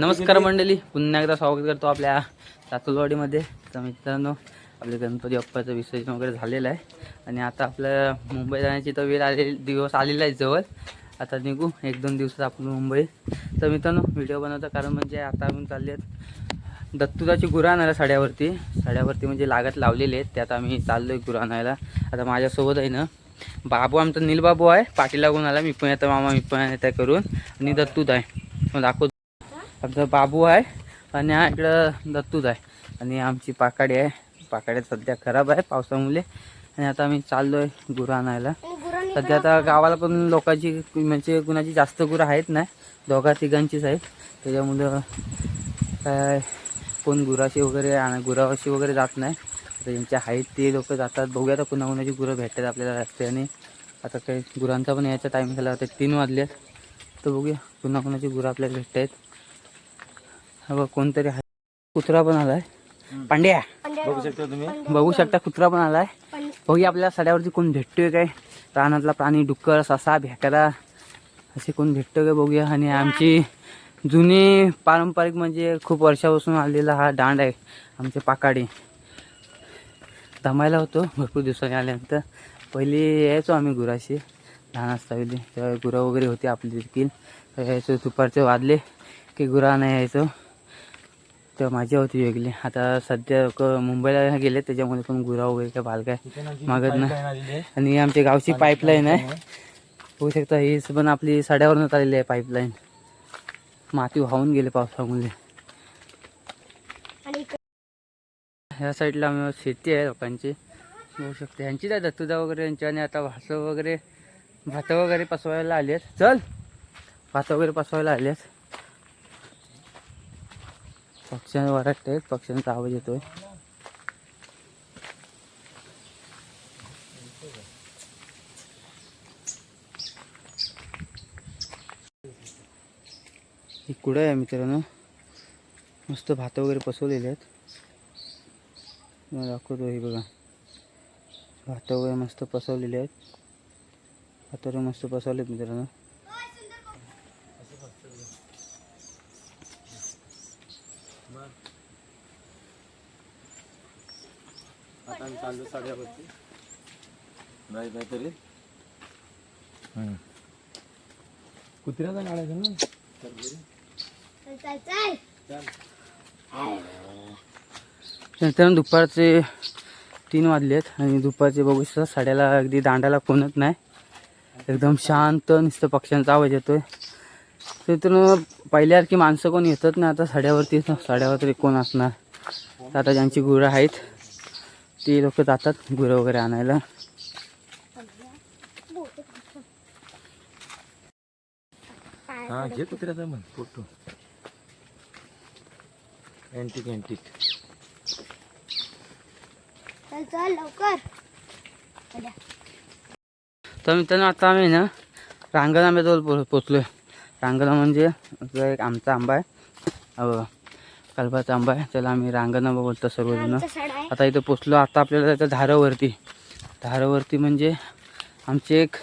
नमस्कार मंडळी. पुन्हा एकदा स्वागत करतो आपल्या सातुलवाडीमध्ये. तर मित्रांनो आपले गणपती बाप्पाचं विसर्जन वगैरे झालेलं आहे. आणि आता आपल्या मुंबई जाण्याची तर वेळ आलेली दिवस आलेला आहे जवळ. आता निघू एक दोन दिवसात आपण मुंबई. तर मित्रांनो व्हिडिओ बनवतो कारण म्हणजे आता आपण चालले आहेत दत्तुदाची गुरं आणायला साड्यावरती. साड्यावरती म्हणजे लागत लावलेले आहेत. त्यात आम्ही चाललो आहे गुरं आणायला आता माझ्यासोबत आहे ना बाबू आमचा नीलबाबू आहे. पाठी लागून आला. मी पण येतो मामा मी पण येतं करून. आणि दत्तूत आहे मग दाखव आमचा बाबू आहे आणि हा इकडं दत्तूच आहे. आणि आमची पाकाडी आहे. पाकाडी सध्या खराब आहे पावसामुळे. आणि आता आम्ही चाललो आहे गुरं आणायला सध्या आता गावाला पण लोकांची म्हणजे कुणाची जास्त गुरं आहेत नाही. दोघा तिघांचीच आहेत. त्याच्यामुळं काय कोण गुराशी वगैरे आणा गुरावाशी वगैरे जात नाही. आता ज्यांच्या आहेत ते लोक जातात. बघूया आता कुणा कुणाची गुरं भेटतात आपल्याला रस्त्याने. आता काही गुरांचा पण यायचा टाईम झाला. होता तीन वाजले तर बघूया कुणा कुणाची गुरं आपल्याला भेटत आहेत बघ कोणतरी आहे. कुत्रा पण आलाय. पांड्या. बघू शकता तुम्ही? बघू शकता कुत्रा पण आलाय. बघूया आपल्या सड्यावरती कोण भेटतोय काय. रानातला प्राणी डुक्कर ससा भेकरा असे कोण भेटतोय काय बघूया. आणि आमची जुनी पारंपरिक म्हणजे खूप वर्षापासून आलेला हा दांड आहे आमचे पाकाडी. दमायला होतो भरपूर दिवसांनी आल्यानंतर. पहिली यायचो आम्ही गुराशी. लहान असताना तेव्हा गुरं वगैरे होती आपली देखील. तर यायचो दुपारचे वाजले की गुरा नाही यायचो. तेव्हा मजा होती वेगळी. आता सध्या लोक मुंबईला गेले त्याच्यामुळे पण गुरा वगैरे काय बाल काय मागत नाही. आणि आमच्या गावची पाईपलाईन आहे. होऊ शकता ही पण आपली साड्यावरनं आलेली आहे पाईपलाईन माती वाहून गेले पावसामुळे. ह्या साईडला आम्ही शेती आहे लोकांची. होऊ शकते. ह्यांचीच आहे दत्तुदा वगैरे यांची आणि आता भासं वगैरे भातं वगैरे पसवायला आली आहेत चल! भातं वगैरे पसवायला आली आहेत पक्ष्यांना वराट आहेत. पक्ष्यांचा आवाज येतोय. ही कुडं आहे मित्रांनो. मस्त भात वगैरे पसवलेले आहेत. तुम्हाला दाखवतो हे बघा. भात वगैरे मस्त पसवलेले आहेत. भात वगैरे मस्त पसवलेत मित्रांनो आता आम्ही चाललो साड्यावरती. बाय बाय तरी. कुत्र्याचा काढायचं ना? मित्रांनो दुपारचे तीन वाजले आहेत आणि दुपारचे बघू शकता साड्याला अगदी दांडाला कोणत नाही. एकदम शांत नुसतं पक्ष्यांचा आवाज येतोय. तर मित्रांनो पहिल्यासारखी माणसं कोण येतच नाही आता साड्यावरती. साड्यावर तरी कोण असणार? तर आता ज्यांची गुरं आहेत ती लोक जातात गुरं वगैरे आणायला. हा घे कुत्र्याचा म्हण फोटो. अँटिक अँटिक चल चल लवकर. तर मित्रांनो आता आम्ही ना रांगण आंब्याजवळ पो पोचलो आहे रांगणा म्हणजे एक आमचा आंबा आहे. अहो, कलबाचा आंबा आहे. त्याला आम्ही रांगण बोलतो सर्वजण. आहे. आता इथं पोचलो. आता आपल्याला जायचं धारावरती. धारावरती म्हणजे आमची एक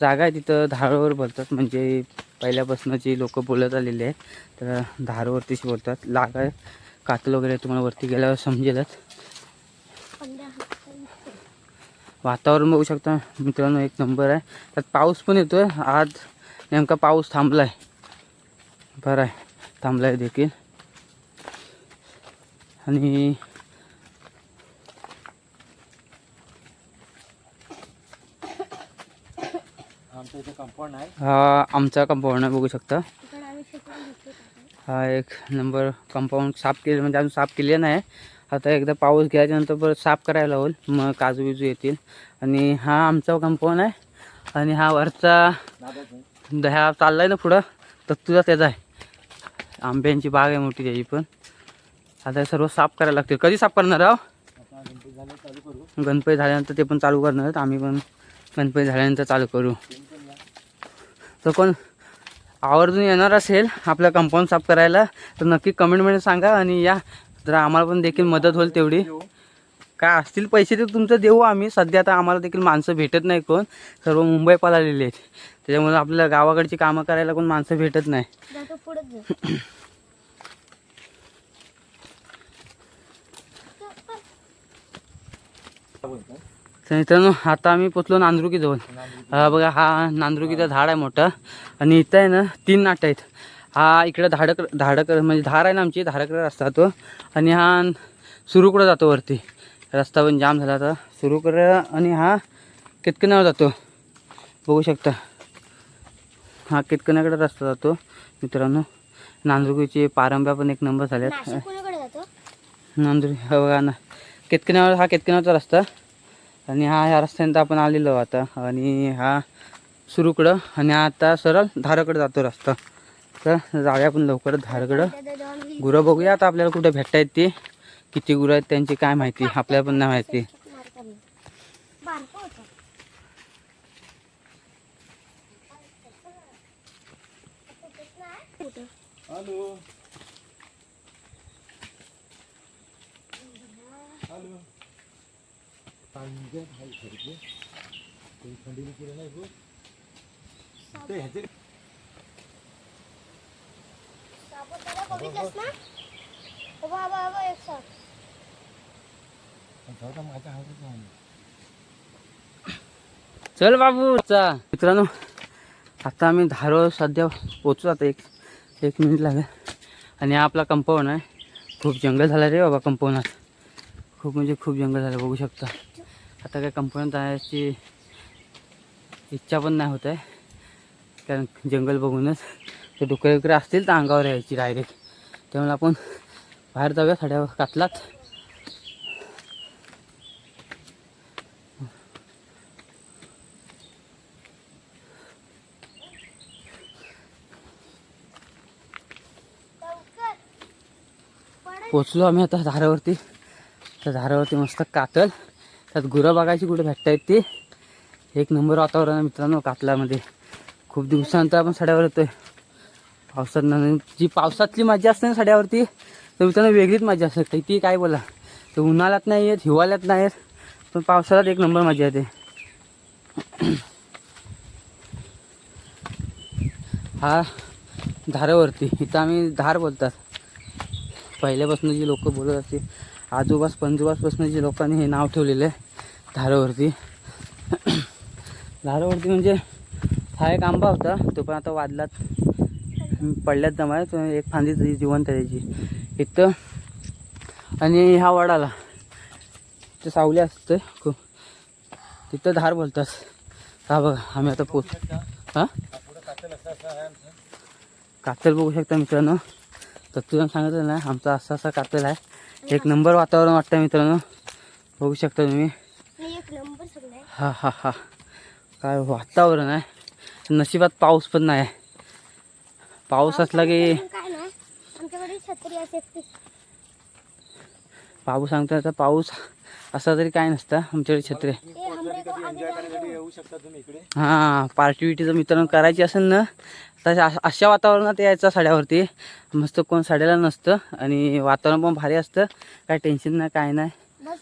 जागा आहे तिथं धारावर बोलतात. म्हणजे पहिल्यापासूनची लोक बोलत आलेली आहे तर धारावरतीच बोलतात. लाग आहे कातल वगैरे तुम्हाला वरती गेल्यावर समजेलच. वातावरण बघू शकता मित्रांनो एक नंबर आहे. त्यात पाऊस पण येतोय. आज नेमका पाऊस थांबला आहे बरं आहे. थांबला आहे देखील. आणि हा आमचा कंपाऊंड आहे बघू शकता. हा एक नंबर कंपाऊंड साफ केलं म्हणजे अजून साफ केले नाही. आता एकदा पाऊस घ्यायच्यानंतर परत साफ करायला होईल मग काजू बिजू येतील. आणि हा आमचा कंपाऊंड आहे. आणि हा वरचा ह्या चालला आहे ना पुढं तर तुझा त्याचा आहे. आंब्यांची बाग आहे मोठी त्याची पण. आता सर्व साफ करायला लागतील. कधी साफ करणार आहो? गणपती झाल्यानंतर ते पण चालू करणार आहेत. आम्ही पण गणपती झाल्यानंतर चालू करू. तर कोण आवर्जून येणार असेल आपलं कंपाऊंड साफ करायला तर नक्की कमेंटमध्ये सांगा आणि या. जर आम्हाला पण देखील मदत होईल तेवढी. काय असतील पैसे ते तुमचं देऊ आम्ही. सध्या आता आम्हाला देखील माणसं भेटत नाही कोण. सर्व मुंबई पळालेले आहेत. त्याच्यामुळे आपल्याला गावाकडची कामं करायला कोण माणसं भेटत नाही जातो पुढे बोलतात तर मित्रांनो आता आम्ही पोचलो नांदरुकीजवळ हा बघा हा नांदरुकीचा झाड आहे मोठा. आणि इथं आहे ना तीन नाटं आहेत. हा इकडं धाडक धाडक म्हणजे धार आहे ना आमची धारकडे रस्ता तो. आणि हा सुरूकडं जातो वरती? रस्ता पण जाम झाला आता. सुरूकडं आणि हा कितकनावर जातो? बघू शकता. हा कितकण्याकडे रस्ता जातो मित्रांनो. नांदरुकीचे पारंब्या पण एक नंबर झाल्यात. नाशिक कोणाकडे जातो? नांदुरी हा बघा ना. केतकिनावर हा केतकिनावरचा रस्ता? आणि हा ह्या रस्त्यानं तर आपण आलेलो आता. आणि हा सुरूकडं आणि आता सरळ धाराकडं जातो रस्ता. तर जाऊया आपण लवकर धाराकडं. गुरं बघूया आता आपल्याला कुठे भेटता येत ते. किती गुरं आहेत त्यांची काय माहिती? आपल्याला पण नाही माहिती. हॅलो. केलं नाही ते ह्याचे बघितलंस ना? बाबा बाबा एक. चल बाबू चा मित्रांनो आता आम्ही धारो सध्या पोचू आता एक एक मिनिट लागेल. आणि आपला कंपाऊंड आहे. खूप जंगल झालं रे बाबा कंपाऊंडात खूप म्हणजे खूप जंगल झालं बघू शकता. आता काय कंपनीत जाण्याची इच्छा पण नाही होत आहे. कारण जंगल बघूनच ते डुकरे वगैरे असतील तर अंगावर यायची डायरेक्ट त्यामुळे आपण बाहेर जाऊया साड्या कातलात पोचलो आम्ही आता धारावरती त्या धारावरती मस्त कातल. त्यात गुरं बघायची कुठे भेटता येत ती. एक नंबर वातावरण आहे मित्रांनो कातलामध्ये खूप दिवसानंतर आपण सड्यावर येतोय. पावसात जी पावसातली मजा असते ना सड्यावरती तर मित्रांनो वेगळीच मजा असते. ती काय बोला? तर उन्हाळ्यात नाही येत हिवाळ्यात नाही येत पण पावसाळ्यात एक नंबर मजा येते. हा धारावरती. इथं आम्ही धार बोलतात. पहिल्यापासून जी लोक बोलत असते आजोबास पंजोबासपासून जे लोकांनी हे नाव ठेवलेलं आहे धारावरती. धारावरती म्हणजे हा एक आंबा होता तो पण आता वादलात पडल्यात जमाय तो एक फांदी तरी जिवंत त्याची. इथं आणि हा वडाला ते सावली असते खूप. तिथं धार बोलतात. हा बघा आम्ही आता पोच हां? कातल बघू शकता मित्रांनो. तर तुला सांगितलं ना आमचा असा असा कातल आहे. एक नंबर वातावरण वाटतं मित्रांनो. बघू शकता तुम्ही. हा हा हा. काय वातावरण आहे. नशिबात पाऊस पण नाही. पाऊस असला की पाऊस सांगतो आता पाऊस असा तरी काय नसतं. आमच्याकडे छत्री आहे. ए हमरे को आगे एन्जॉय शकता तुम्ही इकडे. हां पार्टी विटी जर मित्रांनो करायची असेल ना तर अशा- वातावरणात यायचं साड्यावरती. मस्त कोण साड्याला नसतं आणि वातावरण पण भारी असतं. काय टेन्शन नाही काय नाही.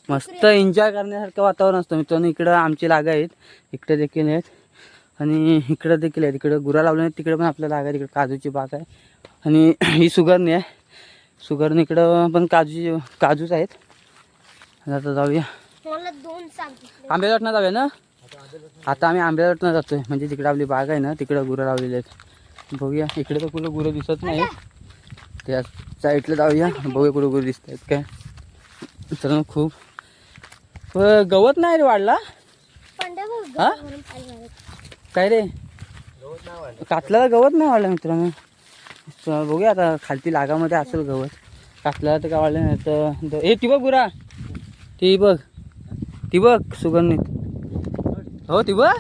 मस्त एन्जॉय करण्यासारखं वातावरण असतं. मित्रांनो इकडं आमची लागा आहेत. इकडे देखील आहेत. आणि इकडं देखील आहेत. इकडं गुरा लावले आहेत. तिकडे पण आपल्या लागा आहेत. इकडे काजूची बाग आहे. आणि ही सुगरणी आहे. सुगरणी इकडं पण काजूची काजूच आहेत. आणि आता जाऊया. मला दोन सांगितले आंबेवाटनं जाऊया ना? आता आम्ही आंबेवाटनं जातोय. म्हणजे तिकडे आपली बाग आहे ना तिकडं गुरं लावलेली आहेत. बघूया इकडे तर कुठं गुरं दिसत नाही. त्या साईडला जाऊया बघूया कुठं गुरं दिसत आहेत काय. तर खूप. गवत नाही रे वाढला? काय रे? कातल्याला गवत नाही वाढलं मित्रांनो. बघूया आता खालती लागामध्ये असेल गवत. कातल्याला तर काय वाढलं नाही तर ए ती बघ गुरा. ती बघ. ती बघ सुगंधित. हो ती बघ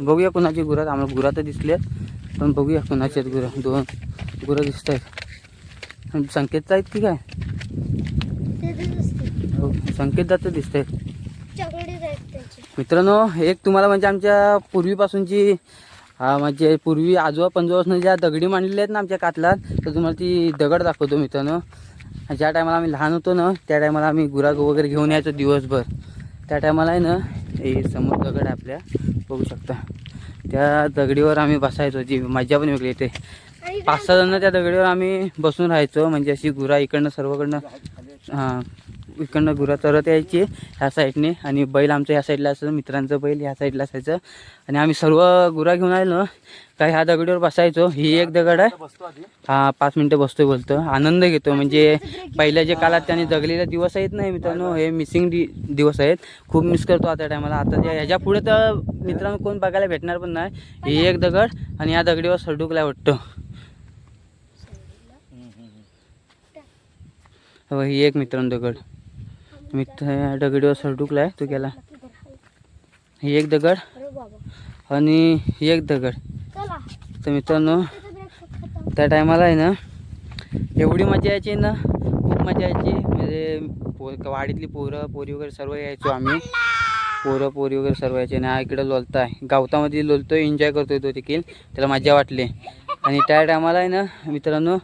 बघूया कोणाची गुरात आम्हाला गुरा तर दिसले पण बघूया कोणाची आहेत गुरं. दोन गुरं दिसत आहेत. संकेतचं आहेत की काय? हो, संकेत जातं दिसत आहेत मित्रांनो एक तुम्हाला म्हणजे आमच्या पूर्वीपासूनची हा, म्हणजे पूर्वी आजोबा पंजोबापासून ज्या दगडी मांडलेल्या आहेत ना आमच्या कातलात तर तुम्हाला ती दगड दाखवतो मित्रांनो. ज्या टायमाला आम्ही लहान होतो ना त्या टायमाला आम्ही गुरा वगैरे घेऊन यायचो दिवसभर. त्या टायमाला आहे ना हे समोर दगड आपल्या बघू शकता. त्या दगडीवर आम्ही बसायचो जी मजा पण वेगळी येते. पाच सहा जण त्या दगडीवर आम्ही बसून राहायचो म्हणजे अशी गुरा इकडनं सर्वकडनं हां इकडनं गुरा चरत यायची ह्या साईडने. आणि बैल आमचं ह्या साईडला असायचं मित्रांचं बैल ह्या साईडला असायचं. आणि आम्ही सर्व गुरा घेऊन आलो काय ह्या दगडीवर बसायचो. ही एक दगड आहे. हा पाच मिनटं बसतोय बोलतो. आनंद घेतो. म्हणजे पहिल्या जे काळात त्याने जगलेले दिवस आहेत नाही मित्रांनो हे मिसिंग दि दिवस आहेत. खूप मिस करतो आता टायमाला. आता ह्याच्या पुढे तर मित्रांनो कोण बघायला भेटणार पण नाही. ही एक दगड आणि या दगडीवर सरडुकला वाटतं. हो ही एक मित्रांनो दगड. मित्र या दगडीवर सरडुकला आहे तो गेला. ही एक दगड आणि ही एक दगड. तर मित्रांनो त्या टायमाला आहे ना एवढी मजा यायची ना खूप मजा यायची. म्हणजे पोर वाडीतली पोरं पोरी वगैरे सर्व यायचो आम्ही. पोरं पोरी वगैरे सर्व यायचे. ना हा इकडं लोलताय. गावतामध्ये लोलतोय एन्जॉय करतोय तो देखील. त्याला मजा वाटली. आणि त्या टायमाला आहे ना मित्रांनो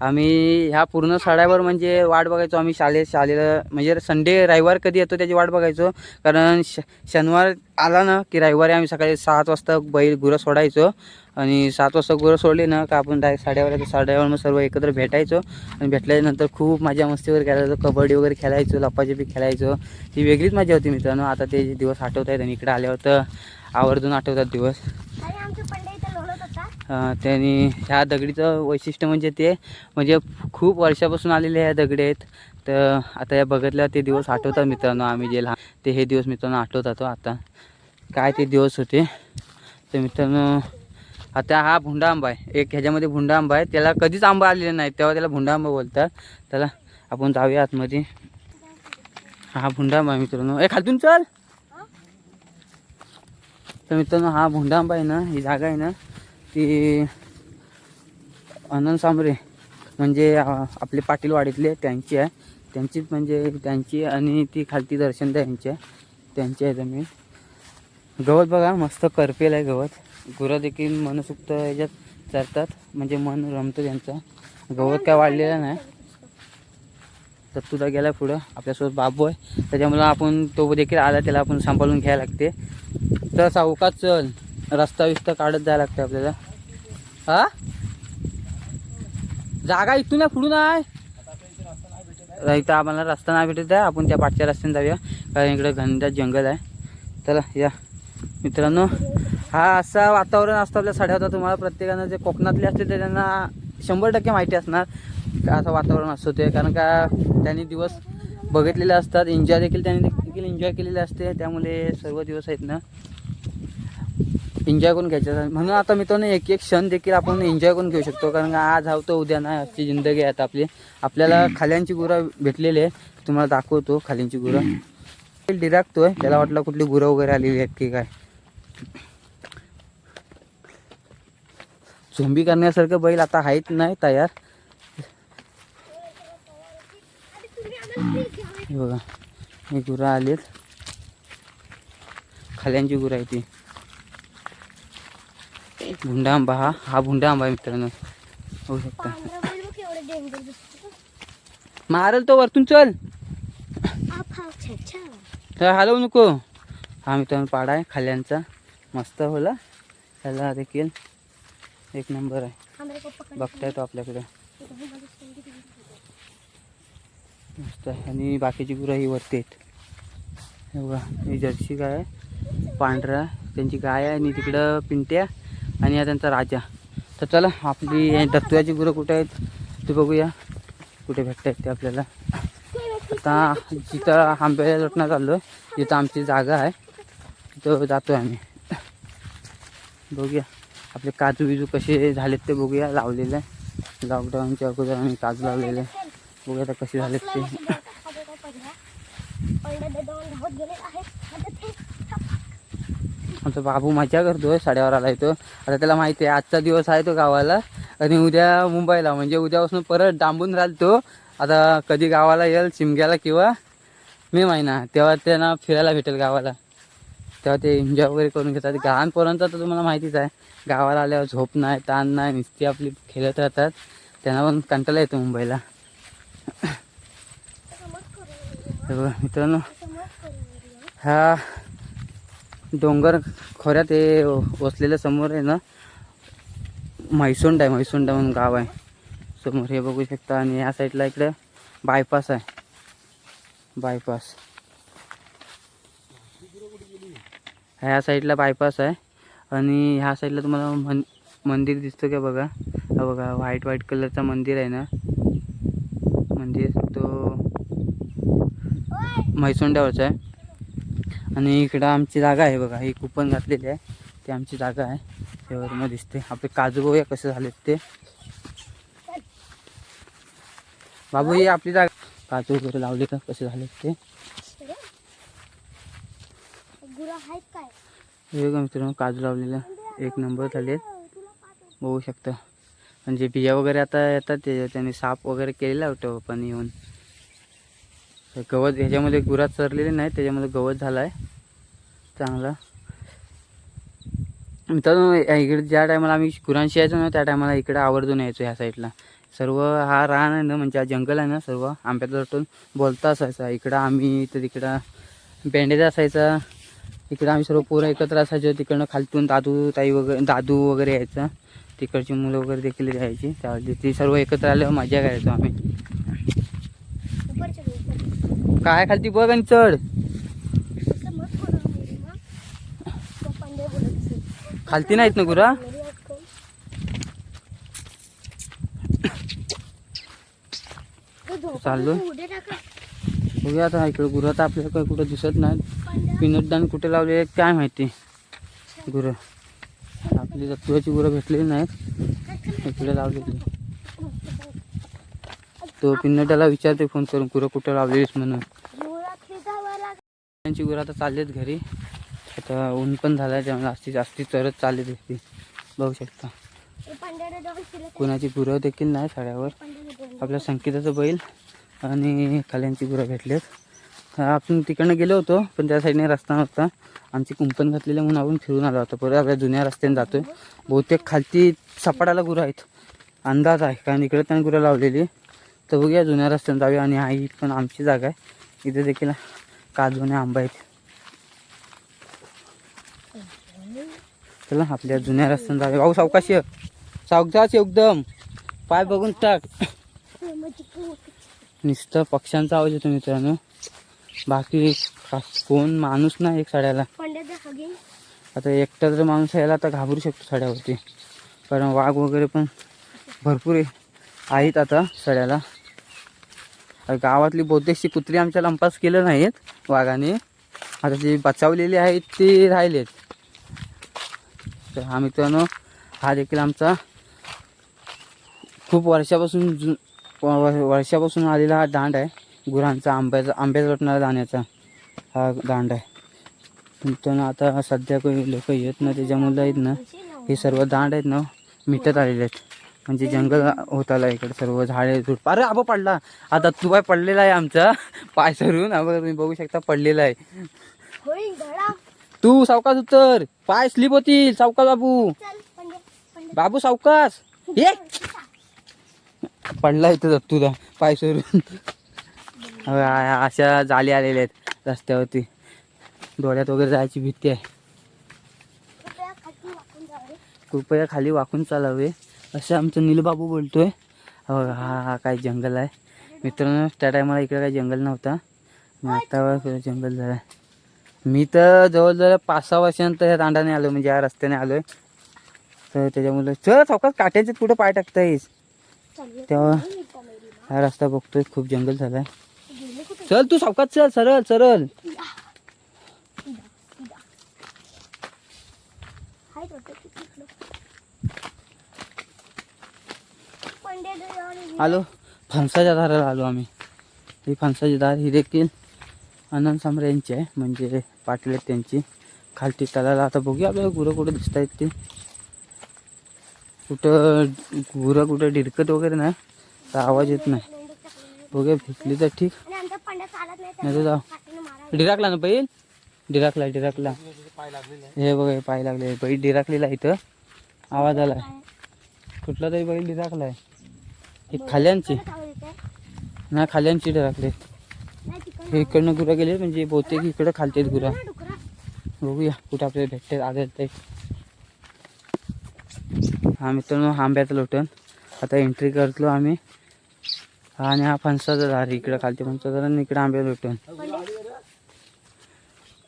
आम्ही ह्या पूर्ण साड्यावर म्हणजे वाट बघायचो. आम्ही शाळे शाळेला म्हणजे संडे रविवार कधी येतो त्याची वाट बघायचो. कारण श शनिवार आला ना की रविवारी आम्ही सकाळी सात वाजता बैल गुरं सोडायचो. आणि सात वाजता गुरं सोडली ना का आपण डायरेक्ट साड्यावर येतो साड्यावर मग सर्व एकत्र भेटायचो. आणि भेटल्यानंतर खूप मजा मस्ती वगैरे खेळायचो कबड्डी वगैरे खेळायचो लपाछपी खेळायचो. ती वेगळीच मजा होती मित्रांनो. आता ते दिवस आठवत आहेत आणि इकडे आल्यावर तर आवर्जून आठवतात दिवस. त्यांनी ह्या दगडीचं वैशिष्ट्य म्हणजे ते म्हणजे खूप वर्षापासून आलेले ह्या दगडी आहेत. तर आता या बघितल्या ते दिवस आठवतात मित्रांनो आम्ही जे लहान ते हे दिवस मित्रांनो आठवतात हो आता. काय ते दिवस होते. तर मित्रांनो आता हा भुंडा आंबा आहे. एक ह्याच्यामध्ये भुंडा आंबा आहे. त्याला कधीच आंबा आलेला नाही. तेव्हा त्याला भुंडा आंबा बोलतात. त्याला आपण जाऊया आतमध्ये. हा भुंडा आंबा आहे मित्रांनो. ए खालतून चल. तर मित्रांनो हा भुंडा आंबा आहे ना ही जागा आहे ना ती आनंद सांबरे म्हणजे आपले पाटीलवाडीतले त्यांची आहे. त्यांचीच म्हणजे त्यांची आणि ती खालती दर्शनदा यांची आहे. त्यांची आहे जमीन. गवत बघा मस्त करपेल आहे गवत. गुरं देखील मनसुक्त याच्यात चरतात. म्हणजे मन रमतं त्यांचं. गवत काय वाढलेलं नाही. दत्तूदा गेला पुढं. आपल्यासोबत बाबू आहे. त्याच्यामुळं आपण तो देखील आला त्याला आपण सांभाळून घ्यायला लागते. तर सावकात चल. रस्ता विस्ता काढत जायला लागते आपल्याला. हा? जागा इथून आहे पुढून आहे. इथं आम्हाला रस्ता नाही भेटत आहे. आपण त्या पाठच्या रस्त्याने जाऊया. कारण इकडं घनदाट जंगल आहे. चला या. मित्रांनो हा असा वातावरण असतं आपल्या साड्यावर. तुम्हाला प्रत्येकानं जे कोकणातले असते ते त्यांना शंभर टक्के माहिती असणार का असं वातावरण असतो ते कारण का त्यांनी दिवस बघितलेले असतात. एन्जॉय देखील त्यांनी देखील एन्जॉय केलेले असते. त्यामुळे सर्व दिवस आहेत ना. एन्जॉय करून घ्यायचं. म्हणून आता मित्रांनो एक एक क्षण देखील आपण एन्जॉय करून घेऊ शकतो. कारण का आज हवतो उद्या नाही आजची जिंदगी आहे आता आपली. आपल्याला खाल्यांची गुरं भेटलेली आहे. तुम्हाला दाखवतो खाल्यांची गुरं. डिराकतोय त्याला वाटलं कुठली गुरं वगैरे आलेली आहेत की काय. झोंबी करण्यासारखं बैल आता आहेत नाही तयार. बघा. हे गुरं आलेत. खाल्यांची गुरं आहे ती भुंडा आंबा हा हा भुंडा आंबा आहे मित्रांनो. होऊ शकता. मारल तो वरतून चल. आप हलवू नको. हा मित्रांनो पाडा आहे खाल्यांचा मस्त होला. त्याला देखील एक नंबर आहे. बघताय तो बघता येतो आपल्याकडे. मस्त आहे. आणि बाकीची गुरं ही वरती आहेत. हे बघा ही जर्सी गाय आहे. पांढरा त्यांची गाय आहे आणि तिकडं पिंट्या. आणि हा त्यांचा राजा. तर चला आपली दत्तुयाची गुरं कुठे आहेत ते बघूया. कुठे भेटत आहेत ते आपल्याला. आता जिथं आंब्याला चाललो आहे जिथं आमची जागा आहे तिथं जातो आम्ही. बघूया. आपले काजू बिजू कसे झालेत ते बघूया. लावलेले आहे. लॉकडाऊनच्या अगोदर आम्ही काजू लावलेले आहे. बघूया आता कसे झालेत ते. आमचा बाबू मजा करतोय साड्यावर आला तो आता त्याला माहिती आहे आजचा दिवस आहे तो गावाला. आणि उद्या मुंबईला म्हणजे उद्यापासून परत डांबून राहिल तो. आता कधी गावाला येईल शिमग्याला किंवा मे महिना तेव्हा त्यांना फिरायला भेटेल गावाला. तेव्हा ते एन्जॉय वगैरे करून घेतात. लहानपर्यंत तर तुम्हाला माहितीच आहे गावाला आल्यावर झोप नाही ताण नाही नुसती आपली खेळत राहतात. त्यांना पण कंटाळा येतो मुंबईला. हे मित्रांनो ह्या डोंगर खोऱ्यात हे वसलेल्या समोर आहे ना म्हैसोंड आहे म्हैसोंडा म्हणून गाव आहे. समोर हे बघू शकता आणि या साईडला इकडे बायपास आहे. बायपास ह्या साईडला बायपास आहे आणि ह्या साईडला तुम्हाला मन मंदिर दिसतं का बघा? हा बघा व्हाईट व्हाईट कलरचा मंदिर आहे ना. मंदिर तो म्हैसोंड्यावरचा आहे. आणि इकडं आमची जागा आहे बघा. ही कुपन घातलेली आहे. ती आमची जागा आहे. त्यावर मग दिसते आपले काजू बघूया कसे झालेत ते. बाबू ही आपली जागा. काजू वगैरे लावले का कसे झालेत ते. मित्र मित्रांनो काजू लावलेलं एक नंबर झाले बघू शकता. म्हणजे बिया वगैरे आता येतात ते त्यांनी साफ वगैरे केलेला होतं पण येऊन. तर गवत ह्याच्यामध्ये गुरात चरलेले नाही त्याच्यामध्ये गवत झाला आहे चांगला. मित्रांनो इकडे ज्या टायमाला आम्ही गुरांशी यायचो ना त्या टायमाला इकडे आवर्जून यायचो ह्या साईडला. सर्व हा रान आहे ना म्हणजे हा जंगल आहे ना सर्व आंब्याचा रटून बोलता असायचा. इकडं आम्ही तर तिकडं बँडेज असायचा. इकडं आम्ही सर्व पोरं एकत्र असायचो. तिकडनं खालतून दादू ताई वगैरे दादू वगैरे यायचं. तिकडची मुलं वगैरे देखील यायची. त्यावेळी ती सर्व एकत्र आल्यावर मजा करायचो आम्ही. काय खालती बघ आणि चढ. खालती नाहीत ना गुरा? चाललो. बघूया आता इकडे गुरं तर आपल्याला काही कुठं दिसत नाहीत. पिनटदान कुठे लावले आहेत काय माहिती? गुरं. आपली दत्तुराची गुरं भेटलेली नाहीत. इकडे लावलेली तो पिनटाला विचारते फोन करून गुरं कुठं लावलेलीस म्हणून. त्यांची गुरं आता चाललेत घरी. आता ऊन पण झालं आहे त्यामुळे जास्तीत जास्ती चरत चाललेत दिसते बघू शकता. कुणाची गुरं देखील नाही साड्यावर आपल्या संकेताचं बैल आणि खाल्यांची गुरं भेटलेत. आपण तिकडनं गेलो होतो पण त्या साईडने रस्ता नव्हता. आमची कुंपण घातलेलं म्हणून आपण फिरून आलो होतो. परत आपल्या जुन्या रस्त्याने जातोय. बहुतेक खालती सपाटाला गुरं आहेत. अंदाज आहे कारण इकडे त्यांनी गुरं लावलेली. तर बघूया जुन्या रस्त्याने जाऊया आणि आई पण आमची जागा आहे. इथे देखील काजू आणि आंबा आहेत. चला आपल्या जुन्या रस्त्याने जाऊया. भाऊ सावकाशी सावकाश एकदम. पाय बघून टाक. नुसतं पक्ष्यांचा आवाज येतो मित्रांनो. बाकी कोण माणूस नाही एक साड्याला. आता एकटा जर माणूस यायला आता घाबरू शकतो साड्यावरती. कारण वाघ वगैरे पण भरपूर आहेत आता सड्याला. गावातली बहुतेकशी कुत्री आमच्या लंपास केलं नाहीत. वाघाने. आता जी बचावलेली आहेत ती राहिलेत. तर हा मित्रांनो हा देखील आमचा खूप वर्षापासून जु व- वर्षापासून आलेला हा दांड आहे. गुरांचा आंब्याचा आंब्याचा लटणारा दाण्याचा हा दांड आहे. मित्रांनो आता सध्या काही लोक येत ना त्याच्यामुळे आहेत ना हे सर्व दांड आहेत ना मिटत आलेले आहेत. म्हणजे जंगल होत आलं इकडे सर्व झाडे झुडप. अरे आबा पडला. आता तू पाय पडलेला आहे आमचा? पाय सरून. आबा तुम्ही बघू शकता पडलेला आहे. तू सावकाश उतर. पाय स्लिप होतील सावकाश बाबू. बाबू सावकाश. ये. पडला इथं तुझा पाय सरून. अशा जाली आलेल्या आहेत रस्त्यावरती. डोळ्यात वगैरे जायची भीती आहे. कृपया खाली वाकून जावे कृपया खाली वाकून चालावे. असं आमचं नीलबाबू आहे हो हा हा काय जंगल आहे. मित्रांनो त्या टायमाला इकडे काही जंगल नव्हता. मग आता जंगल झालं मी तर जवळजवळ पाच सहा वर्षानंतर ह्या दांडाने आलो म्हणजे या रस्त्याने आलो आहे तर त्याच्यामुळे चल चौकात काट्याचे कुठं पाय टाकतायस? चालले तेव्हा हा रस्ता बघतोय खूप जंगल झालाय. चल तू सावकात चल सरळ सरळ हाय वाटतं तिकडं पंड्याला जाऊन आलो. फणसाच्या दाराला आलो आम्ही. ही फणसाची दार ही देखील आनंद सामरे यांची आहे. म्हणजे पाटील आहेत त्यांची खालती तलाला. आता बघूया आपल्याला गुरं कुठं दिसत आहेत ते. कुठं गुरं कुठं डिडकत वगैरे नाही. तर आवाज येत नाही. बघूया भेटली तर ठीक. नाही तर जाऊ. डिराकला ना बैल? डिराकला डिराकला हे बघा पाय लागले बैल डिराकलेला इथं. आवाज आला कुठला तरी बैल डिराकलाय हे खाल्यांची नाही खाल्यांची टाकले हे इकडनं गुरा गेले म्हणजे बहुतेक इकडं खालते गुरा. बघूया कुठं आपल्याला भेटते आढळत ते हा मित्रांनो आंब्याचं लोटण. आता एंट्री करतो आम्ही. हा आणि हा फणसाचा झाड इकडं खालते फणसाचा झाड आणि इकडं आंब्या लोटण.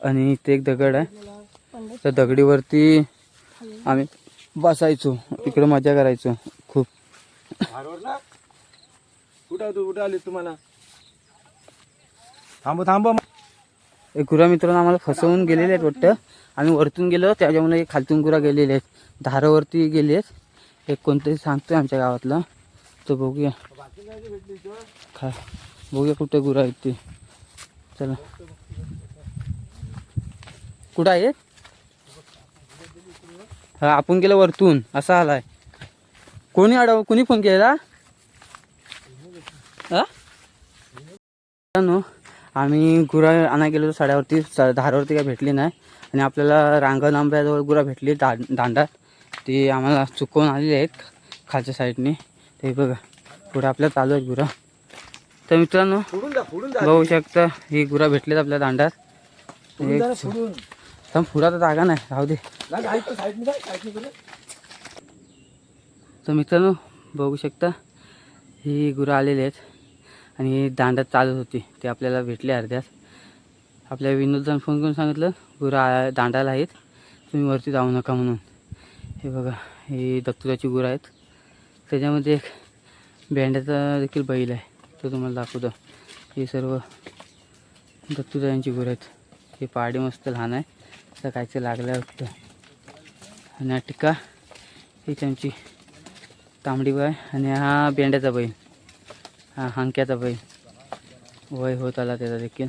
आणि इथे एक दगड आहे. त्या दगडीवरती आम्ही बसायचो इकडं मजा करायचो खूप. कुठं तू कुठं आली तुम्हाला? थांब थांब. एक गुरा मित्रांनो आम्हाला फसवून गेलेले आहेत वाटतं. आम्ही वरतून गेलो त्याच्यामुळे एक खालतून गुरा गेलेले आहेत. धारावरती गेले आहेत. एक कोणतरी सांगतोय आमच्या गावातला. तो बघूया. खा बघूया कुठे गुरा आहेत ते. चला. कुठं आहेत? हा आपण गेलो वरतून. असा आलाय. कोणी अडव कोणी फोन केला? मित्रांनो आम्ही गुरा आणा गेलो साड्यावरती. धारावरती काय भेटली नाही. आणि आपल्याला रांगण आंब्याजवळ गुरा भेटली दा दांडा ती आम्हाला चुकवून आलेली आहेत खालच्या साईडने. ते बघा पुढे आपल्या चालू आहेत गुरा. तर मित्रांनो बघू शकता ही गुरा भेटलीत आपल्या दांडात. फोडून जा ना, एक फोडून. थांब पुढा तर जागा नाही राहू दे. तर मित्रांनो बघू शकता ही गुरं आलेली आहेत. आणि दांडात चालत होती. ते आपल्याला भेटले अर्ध्यास. आपल्या विनोदजण फोन करून सांगितलं गुरं आ- दांडाला आहेत. तुम्ही वरती जाऊ नका म्हणून. हे बघा हे दत्तुराची गुरं आहेत. त्याच्यामध्ये एक भेंड्याचा देखील बैल आहे. तो तुम्हाला दाखवतो. हे सर्व दत्तुरायांची गुरं आहेत. हे पहाडी मस्त लहान आहे. तर कायचं लागलं वाटतं आणि टिका ही त्यांची तांबडी बाय आणि हा बेंड्याचा बैल. हा हांक्याचा बैल वय होत आला त्याचा देखील